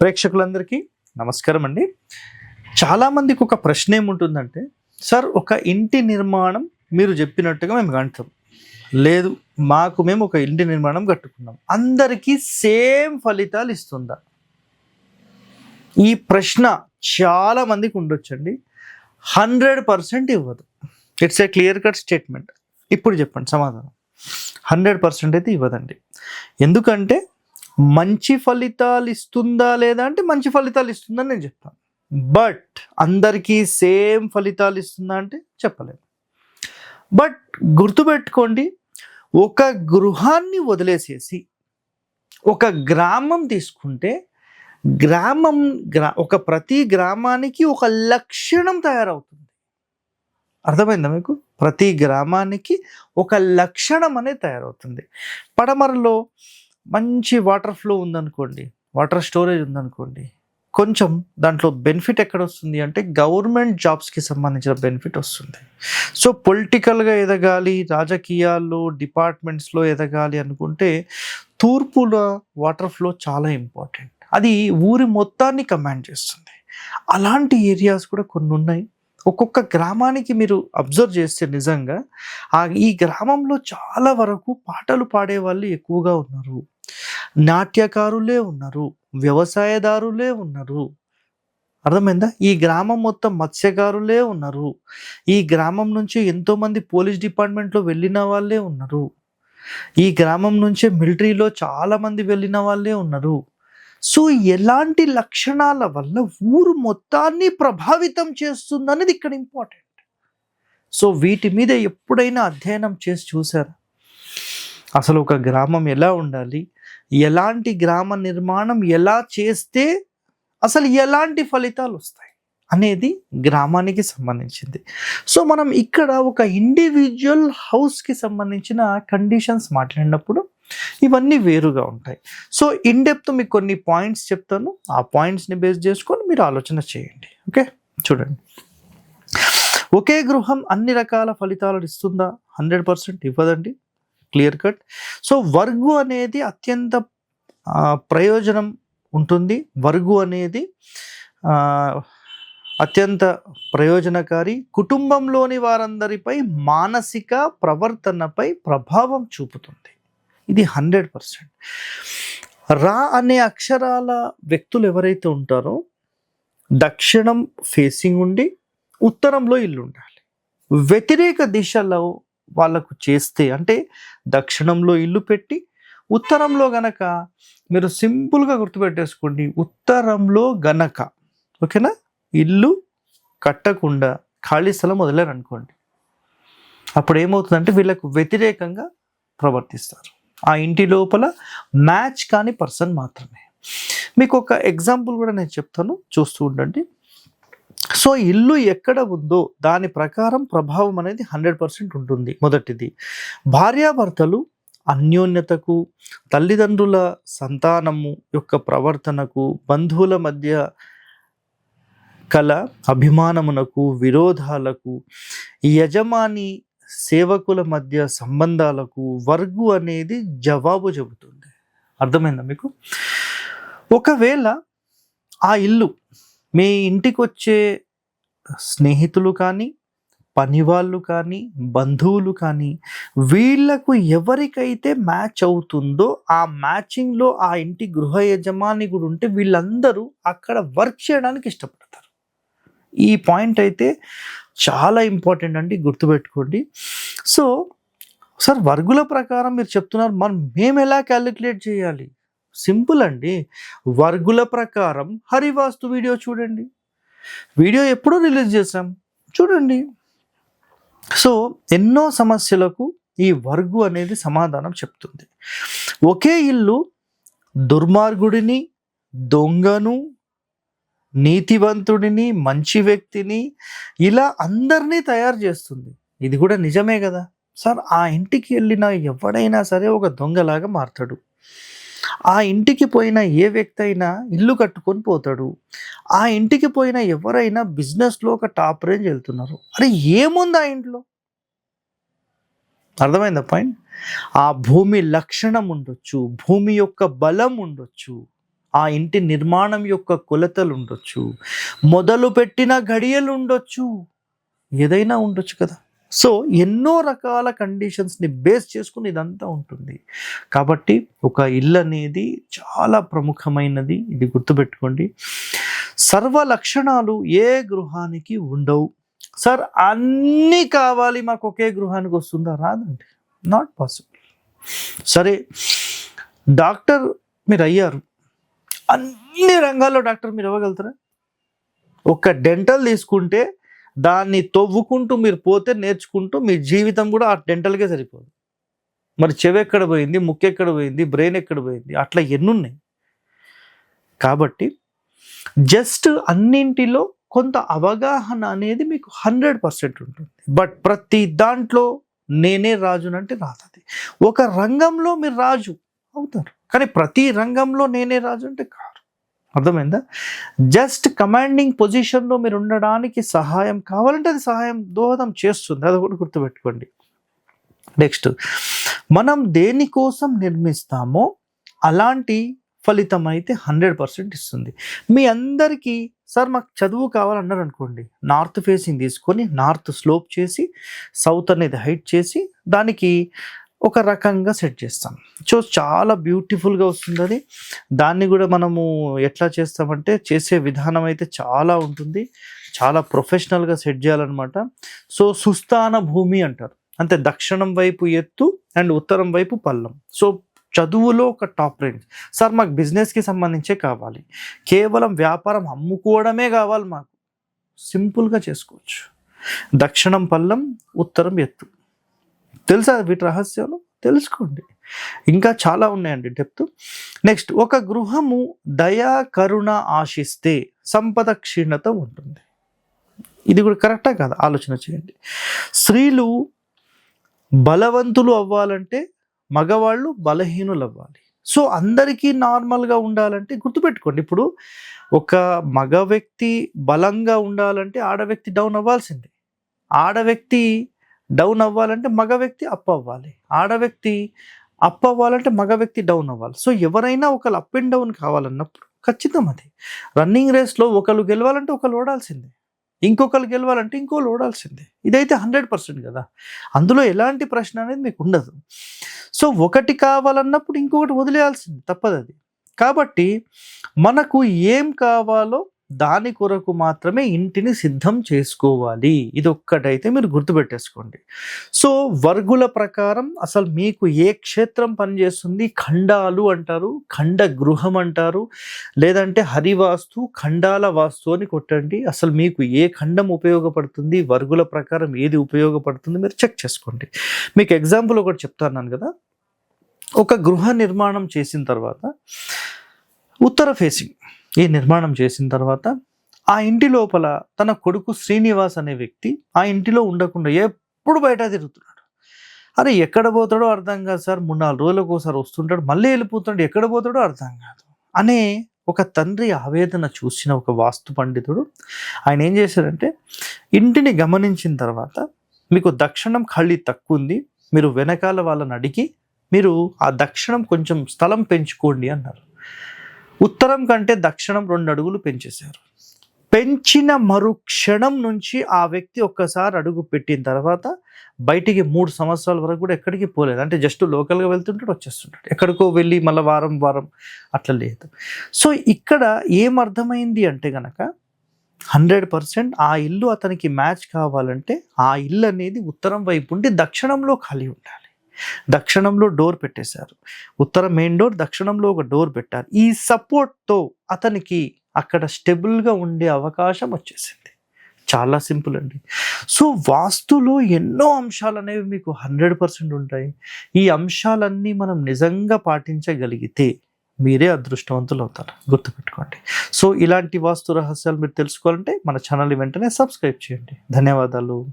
ప్రేక్షకులందరికీ నమస్కారం అండి. చాలామందికి ఒక ప్రశ్న ఏముంటుందంటే సార్ ఒక ఇంటి నిర్మాణం మీరు చెప్పినట్టుగా మేము కంటాం లేదు మాకు మేము ఒక ఇంటి నిర్మాణం కట్టుకున్నాం. అందరికీ సేమ్ ఫలితాలు ఇస్తుందా? ఈ ప్రశ్న చాలా మందికి ఉండొచ్చండి. హండ్రెడ్ పర్సెంట్ ఇవ్వదు. It's a clear cut statement. ఇప్పుడు చెప్పండి సమాధానం. హండ్రెడ్ పర్సెంట్ అయితే ఇవ్వదండి. ఎందుకంటే మంచి ఫలితాలు ఇస్తుందా లేదా అంటే మంచి ఫలితాలు ఇస్తుందని నేను చెప్తాను. బట్ అందరికీ సేమ్ ఫలితాలు ఇస్తుందా అంటే చెప్పలేము బట్ గుర్తుపెట్టుకోండి ఒక గృహాన్ని వదిలేసేసి ఒక గ్రామం తీసుకుంటే గ్రామం గ్రా ఒక ప్రతి గ్రామానికి ఒక లక్షణం తయారవుతుంది. అర్థమైందా మీకు? ప్రతి గ్రామానికి ఒక లక్షణం అనేది తయారవుతుంది. పడమరలో మంచి వాటర్ ఫ్లో ఉందనుకోండి వాటర్ స్టోరేజ్ ఉందనుకోండి కొంచెం దాంట్లో బెనిఫిట్ ఎక్కడ వస్తుంది అంటే గవర్నమెంట్ జాబ్స్కి సంబంధించిన బెనిఫిట్ వస్తుంది. సో పొలిటికల్గా ఎదగాలి రాజకీయాల్లో డిపార్ట్మెంట్స్లో ఎదగాలి అనుకుంటే తూర్పులో వాటర్ ఫ్లో చాలా ఇంపార్టెంట్. అది ఊరి మొత్తాన్ని కమాండ్ చేస్తుంది. అలాంటి ఏరియాస్ కూడా కొన్ని ఉన్నాయి ఒక్కొక్క గ్రామానికి మీరు అబ్జర్వ్ చేస్తే నిజంగా ఆ ఈ గ్రామంలో చాలా వరకు పాటలు పాడే వాళ్ళు ఎక్కువగా ఉన్నారు. నాట్యకారులే ఉన్నారు వ్యవసాయదారులే ఉన్నారు. అర్థమైందా? ఈ గ్రామం మొత్తం మత్స్యకారులే ఉన్నారు. ఈ గ్రామం నుంచి ఎంతోమంది పోలీస్ డిపార్ట్మెంట్లో వెళ్ళిన వాళ్ళే ఉన్నారు. ఈ గ్రామం నుంచే మిలిటరీలో చాలామంది వెళ్ళిన వాళ్ళే ఉన్నారు. సో ఎలాంటి లక్షణాల వల్ల ఊరు మొత్తాన్ని ప్రభావితం చేస్తుంది అనేది ఇక్కడ ఇంపార్టెంట్. సో వీటి మీద ఎప్పుడైనా అధ్యయనం చేసి చూసారా? అసలు ఒక గ్రామం ఎలా ఉండాలి? ఎలాంటి గ్రామ నిర్మాణం ఎలా చేస్తే అసలు ఎలాంటి ఫలితాలు వస్తాయి అనేది గ్రామానికి సంబంధించింది. సో మనం ఇక్కడ ఒక ఇండివిజువల్ హౌస్కి సంబంధించిన కండిషన్స్ మాట్లాడినప్పుడు ఇవన్నీ వేరుగా ఉంటాయి. సో ఇన్ డెప్త్ మీకు కొన్ని పాయింట్స్ చెప్తాను. ఆ పాయింట్స్ని బేస్ చేసుకొని మీరు ఆలోచన చేయండి. ఓకే? చూడండి. ఒకే గృహం అన్ని రకాల ఫలితాలను ఇస్తుందా? Hundred percent ఇవ్వదండి. Clear cut. So వర్గు అనేది అత్యంత ప్రయోజనం ఉంటుంది. వర్గు అనేది అత్యంత ప్రయోజనకారి. కుటుంబంలోని వారందరిపై మానసిక ప్రవర్తనపై ప్రభావం చూపుతుంది. ఇది హండ్రెడ్ పర్సెంట్. రా అనే అక్షరాల వ్యక్తులు ఎవరైతే ఉంటారో దక్షిణం ఫేసింగ్ ఉండి ఉత్తరంలో ఇల్లు ఉండాలి వ్యతిరేక దిశలో వాళ్ళకు చేస్తే అంటే దక్షిణంలో ఇల్లు పెట్టి ఉత్తరంలో గనక మీరు సింపుల్గా గుర్తుపెట్టేసుకోండి. ఉత్తరంలో గనక ఓకేనా? ఇల్లు కట్టకుండా ఖాళీ స్థలం వదిలేరు అనుకోండి అప్పుడు ఏమవుతుందంటే వీళ్ళకు వ్యతిరేకంగా ప్రవర్తిస్తారు. ఆ ఇంటి లోపల మ్యాచ్ కాని పర్సన్ మాత్రమే. మీకు ఒక ఎగ్జాంపుల్ కూడా నేను చెప్తాను. చూస్తూ ఉండండి. సో ఇల్లు ఎక్కడ ఉందో దాని ప్రకారం ప్రభావం అనేది హండ్రెడ్ పర్సెంట్ ఉంటుంది. మొదటిది భార్యాభర్తలు అన్యోన్యతకు తల్లిదండ్రుల సంతానము యొక్క ప్రవర్తనకు బంధువుల మధ్య కల అభిమానమునకు విరోధాలకు యజమాని సేవకుల మధ్య సంబంధాలకు వర్గు అనేది జవాబు చెబుతుంది. అర్థమైందా మీకు? ఒకవేళ ఆ ఇల్లు మీ ఇంటికి వచ్చే స్నేహితులు కానీ పనివాళ్ళు కానీ బంధువులు కానీ వీళ్ళకు ఎవరికైతే మ్యాచ్ అవుతుందో ఆ మ్యాచింగ్లో ఆ ఇంటి గృహ యజమాని కూడా ఉంటే వీళ్ళందరూ అక్కడ వర్క్ చేయడానికి ఇష్టపడతారు. ఈ పాయింట్ అయితే చాలా ఇంపార్టెంట్ అండి గుర్తుపెట్టుకోండి. సో సార్ వర్గుల ప్రకారం మీరు చెప్తున్నారు మనం మేము ఎలా క్యాలిక్యులేట్ చేయాలి? సింపుల్ అండి. వర్గుల ప్రకారం హరివాస్తు వీడియో చూడండి. వీడియో ఎప్పుడో రిలీజ్ చేసాం చూడండి. సో ఎన్నో సమస్యలకు ఈ వర్గు అనేది సమాధానం చెప్తుంది. ఒకే ఇల్లు దుర్మార్గుడిని దొంగను నీతివంతుడిని మంచి వ్యక్తిని ఇలా అందరినీ తయారు చేస్తుంది. ఇది కూడా నిజమే కదా? సార్ ఆ ఇంటికి వెళ్ళిన ఎవడైనా సరే ఒక దొంగలాగా మారుతాడు. ఆ ఇంటికి పోయిన ఏ వ్యక్తి అయినా ఇల్లు కట్టుకొని పోతాడు. ఆ ఇంటికి పోయిన ఎవరైనా బిజినెస్లో ఒక టాప్ రేంజ్ వెళ్తున్నారు. అరే ఏముంది ఆ ఇంట్లో? అర్థమైందా పాయింట్? ఆ భూమి లక్షణం ఉండొచ్చు భూమి యొక్క బలం ఉండొచ్చు ఆ ఇంటి నిర్మాణం యొక్క కొలతలు ఉండొచ్చు మొదలు పెట్టిన గడియలు ఉండొచ్చు ఏదైనా ఉండొచ్చు కదా. సో ఎన్నో రకాల కండిషన్స్ని బేస్ చేసుకుని ఇదంతా ఉంటుంది. కాబట్టి ఒక ఇల్లు అనేది చాలా ప్రముఖమైనది. ఇది గుర్తుపెట్టుకోండి. సర్వ లక్షణాలు ఏ గృహానికి ఉండవు. సార్ అన్నీ కావాలి మాకు ఒకే గృహానికి వస్తుందా? రాదండి. నాట్ పాసిబుల్ సరే డాక్టర్ మీరు అయ్యారు. అన్ని రంగాల్లో డాక్టర్ మీరు ఇవ్వగలుగుతారా ఒక డెంటల్ తీసుకుంటే దాన్ని తవ్వుకుంటూ మీరు పోతే నేర్చుకుంటూ మీ జీవితం కూడా ఆ డెంటల్కే సరిపోదు. మరి చెవి ఎక్కడ పోయింది? ముక్కు ఎక్కడ పోయింది? బ్రెయిన్ ఎక్కడ పోయింది? అట్లా ఎన్నున్నాయి. కాబట్టి జస్ట్ అన్నింటిలో కొంత అవగాహన అనేది మీకు హండ్రెడ్ పర్సెంట్ ఉంటుంది. బట్ ప్రతి దాంట్లో నేనే రాజునంటే రాదది ఒక రంగంలో మీరు రాజు అవుతారు. కానీ ప్రతి రంగంలో నేనే రాజు అంటే కాదు అర్థమైందా? జస్ట్ కమాండింగ్ పొజిషన్లో మీరు ఉండడానికి సహాయం కావాలంటే అది సహాయం దోహదం చేస్తుంది. అది కూడా గుర్తుపెట్టుకోండి. నెక్స్ట్ మనం దేనికోసం నిర్మిస్తామో అలాంటి ఫలితం అయితే హండ్రెడ్ పర్సెంట్ ఇస్తుంది. మీ అందరికీ సార్ మాకు చదువు కావాలన్నారు అనుకోండి. నార్త్ ఫేసింగ్ తీసుకొని నార్త్ స్లోప్ చేసి సౌత్ అనేది హైట్ చేసి దానికి ఒక రకంగా సెట్ చేస్తాం. సో చాలా బ్యూటిఫుల్గా వస్తుంది అది దాన్ని కూడా మనము ఎట్లా చేస్తామంటే చేసే విధానం అయితే చాలా ఉంటుంది. చాలా ప్రొఫెషనల్గా సెట్ చేయాలన్నమాట. సో సుస్థాన భూమి అంటారు. అంటే దక్షిణం వైపు ఎత్తు అండ్ ఉత్తరం వైపు పల్లం. సో చదువులో ఒక టాప్ రేంజ్. సార్ మాకు బిజినెస్కి సంబంధించే కావాలి. కేవలం వ్యాపారం అమ్ముకోవడమే కావాలి మాకు. సింపుల్గా చేసుకోవచ్చు. దక్షిణం పల్లం ఉత్తరం ఎత్తు. తెలుసా వీటి రహస్యాలు? తెలుసుకోండి. ఇంకా చాలా ఉన్నాయండి డెప్త్. నెక్స్ట్ ఒక గృహము దయా కరుణ ఆశిస్తే సంపద క్షీణత ఉంటుంది. ఇది కూడా కరెక్టా కాదు ఆలోచన చేయండి. స్త్రీలు బలవంతులు అవ్వాలంటే మగవాళ్ళు బలహీనులు అవ్వాలి సో అందరికీ నార్మల్గా ఉండాలంటే గుర్తుపెట్టుకోండి. ఇప్పుడు ఒక మగ వ్యక్తి బలంగా ఉండాలంటే ఆడ వ్యక్తి డౌన్ అవ్వాల్సిందే. ఆడ వ్యక్తి డౌన్ అవ్వాలంటే మగ వ్యక్తి అప్ అవ్వాలి. ఆడ వ్యక్తి అప్ అవ్వాలంటే మగ వ్యక్తి డౌన్ అవ్వాలి. సో ఎవరైనా ఒకళ్ళు అప్ అండ్ డౌన్ కావాలన్నప్పుడు ఖచ్చితం అది. రన్నింగ్ రేస్లో ఒకళ్ళు గెలవాలంటే ఒకళ్ళు ఓడాల్సిందే. ఇంకొకరు గెలవాలంటే ఇంకోళ్ళు ఓడాల్సిందే. ఇదైతే హండ్రెడ్ పర్సెంట్ కదా. అందులో ఎలాంటి ప్రశ్న అనేది మీకు ఉండదు. సో ఒకటి కావాలన్నప్పుడు ఇంకొకటి వదిలేయాల్సింది. తప్పదు అది కాబట్టి మనకు ఏం కావాలో దాని కొరకు మాత్రమే ఇంటిని సిద్ధం చేసుకోవాలి. ఇది ఒక్కటైతే మీరు గుర్తుపెట్టేసుకోండి. సో వర్గుల ప్రకారం అసలు మీకు ఏ క్షేత్రం పనిచేస్తుంది? ఖండాలు అంటారు ఖండ గృహం అంటారు లేదంటే హరివాస్తు ఖండాల వాస్తు అని కొట్టండి. అసలు మీకు ఏ ఖండం ఉపయోగపడుతుంది? వర్గుల ప్రకారం ఏది ఉపయోగపడుతుంది? మీరు చెక్ చేసుకోండి. మీకు ఎగ్జాంపుల్ ఒకటి చెప్తాను కదా? ఒక గృహ నిర్మాణం చేసిన తర్వాత ఉత్తర ఫేసింగ్. ఈ నిర్మాణం చేసిన తర్వాత ఆ ఇంటి లోపల తన కొడుకు శ్రీనివాస్ అనే వ్యక్తి ఆ ఇంటిలో ఉండకుండా ఎప్పుడు బయట తిరుగుతున్నాడు. అరే ఎక్కడ పోతాడో అర్థం కాదు సార్. మూడు నాలుగు రోజులకు ఒకసారి వస్తుంటాడు మళ్ళీ వెళ్ళిపోతున్నాడు. ఎక్కడ పోతాడో అర్థం కాదు. అనే ఒక తండ్రి ఆవేదన చూసిన ఒక వాస్తు పండితుడు ఆయన ఏం చేశారంటే ఇంటిని గమనించిన తర్వాత మీకు దక్షిణం ఖాళీ తక్కువ ఉంది మీరు వెనకాల వాళ్ళని అడిగి మీరు ఆ దక్షిణం కొంచెం స్థలం పెంచుకోండి అన్నారు. ఉత్తరం కంటే దక్షిణం రెండు అడుగులు పెంచేశారు. పెంచిన మరుక్షణం నుంచి ఆ వ్యక్తి ఒక్కసారి అడుగు పెట్టిన తర్వాత బయటికి మూడు సంవత్సరాల వరకు కూడా ఎక్కడికి పోలేదు. అంటే జస్ట్ లోకల్గా వెళ్తుంటాడు వచ్చేస్తుంటాడు. ఎక్కడికో వెళ్ళి మళ్ళీ వారం వారం అట్లా లేదు. సో ఇక్కడ ఏమర్థమైంది అంటే కనుక హండ్రెడ్ పర్సెంట్ ఆ ఇల్లు అతనికి మ్యాచ్ కావాలంటే ఆ ఇల్లు అనేది ఉత్తరం వైపు ఉండి దక్షిణంలో ఖాళీ ఉండాలి. దక్షిణంలో డోర్ పెట్టేశారు. ఉత్తర మెయిన్ డోర్ దక్షిణంలో ఒక డోర్ పెట్టారు. ఈ సపోర్ట్తో అతనికి అక్కడ స్టెబుల్గా ఉండే అవకాశం వచ్చేసింది. చాలా సింపుల్ అండి. సో వాస్తులో ఎన్నో అంశాలు అనేవి మీకు హండ్రెడ్ పర్సెంట్ ఉంటాయి. ఈ అంశాలన్నీ మనం నిజంగా పాటించగలిగితే మీరే అదృష్టవంతులు అవుతారు. గుర్తుపెట్టుకోండి. సో ఇలాంటి వాస్తు రహస్యాలు మీరు తెలుసుకోవాలంటే మన ఛానల్ వెంటనే సబ్స్క్రైబ్ చేయండి. ధన్యవాదాలు.